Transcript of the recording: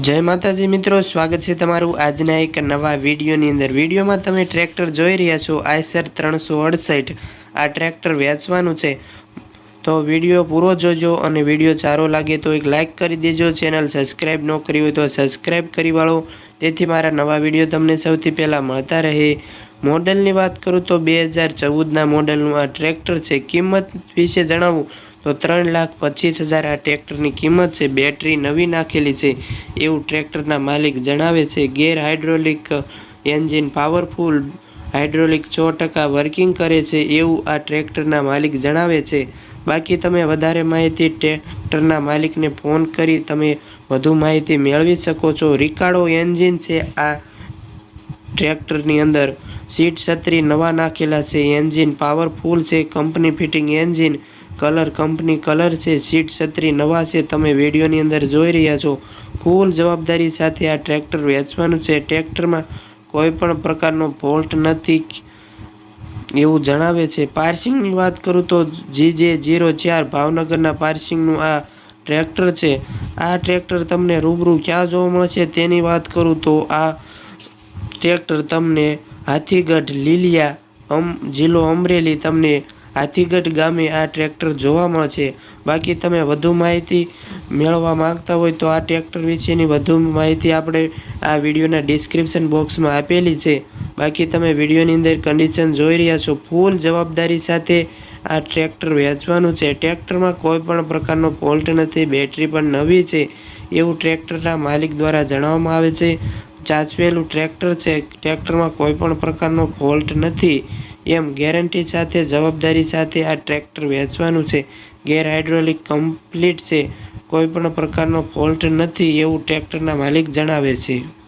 જય માતાજી મિત્રો, સ્વાગત છે તમારું આજના એક નવા વિડીયોની અંદર. વિડીયોમાં તમે ટ્રેક્ટર જોઈ રહ્યા છો, આઈસર ત્રણસો અડસઠ. આ ટ્રેક્ટર વેચવાનું છે. તો વીડિયો પૂરો જોજો અને વીડિયો સારો લાગે તો એક લાઇક કરી દેજો. ચેનલ સબસ્ક્રાઈબ ન કરી હોય તો સબસ્ક્રાઈબ કરી વાળો. તેથી મારા નવા વીડિયો તમને સૌથી પહેલાં મળતા રહે. મોડલની વાત કરું તો બે હજાર ચૌદના મોડલનું આ ટ્રેક્ટર છે. કિંમત વિશે જણાવું તો ત્રણ લાખ પચીસ હજાર આ ટ્રેક્ટરની કિંમત છે. બેટરી નવી નાખેલી છે. એવું ટ્રેક્ટરના માલિક જણાવે છે. Gear hydraulic engine powerful, hydraulic સો ટકા વર્કિંગ કરે છે. એવું આ ટ્રેક્ટરના માલિક જણાવે છે. બાકી તમે વધારે માહિતી ટ્રેક્ટરના માલિકને ફોન કરી તમે વધુ માહિતી મેળવી શકો છો. રિકાડો એન્જિન છે આ ટ્રેક્ટરની અંદર. સીટ છત્રી નવા નાખેલા છે, એન્જિન પાવરફુલ છે, company fitting engine, colour company colour છે, સીટ છત્રી નવા છે, તમે વિડીયોની અંદર જોઈ રહ્યા છો. ફૂલ જવાબદારી સાથે આ ટ્રેક્ટર વેચવાનું છે. ટ્રેક્ટરમાં કોઈ પણ પ્રકારનો ફોલ્ટ નથી એવું જણાવે છે. પાર્સિંગની વાત કરું તો જી જે જીરો ચાર ભાવનગરના પાર્સિંગનું આ ટ્રેક્ટર છે. આ ટ્રેક્ટર તમને રૂબરૂ ક્યાં જોવા મળશે તેની વાત કરું તો આ ટ્રેક્ટર તમને હાથીગઢ, લીલિયા, અમ, જિલ્લો અમરેલી તમને હાથીગઢ ગામે આ ટ્રેક્ટર જોવા મળશે. બાકી તમે વધુ માહિતી મેળવવા માંગતા હોય તો આ ટ્રેક્ટર વિશેની વધુ માહિતી આપણે આ વિડીયોના ડિસ્ક્રિપ્શન બોક્સમાં આપેલી છે. બાકી તમે વિડીયોની અંદર કન્ડિશન જોઈ રહ્યા છો. ફૂલ જવાબદારી સાથે આ ટ્રેક્ટર વેચવાનું છે. ટ્રેક્ટરમાં કોઈ પણ પ્રકારનો ફોલ્ટ નથી. બેટરી પણ નવી છે. એવું ટ્રેક્ટરના માલિક દ્વારા જણાવવામાં આવે છે. ચાચવેલું ટ્રેક્ટર છે. ટ્રેક્ટરમાં કોઈ પણ પ્રકારનો ફોલ્ટ નથી. એમ ગેરંટી સાથે, જવાબદારી સાથે આ ટ્રેક્ટર વેચવાનું છે. ગેર હાઇડ્રોલિક કમ્પ્લીટ છે. કોઈ પણ પ્રકારનો ફોલ્ટ નથી એવું ટ્રેક્ટરના માલિક જણાવે છે.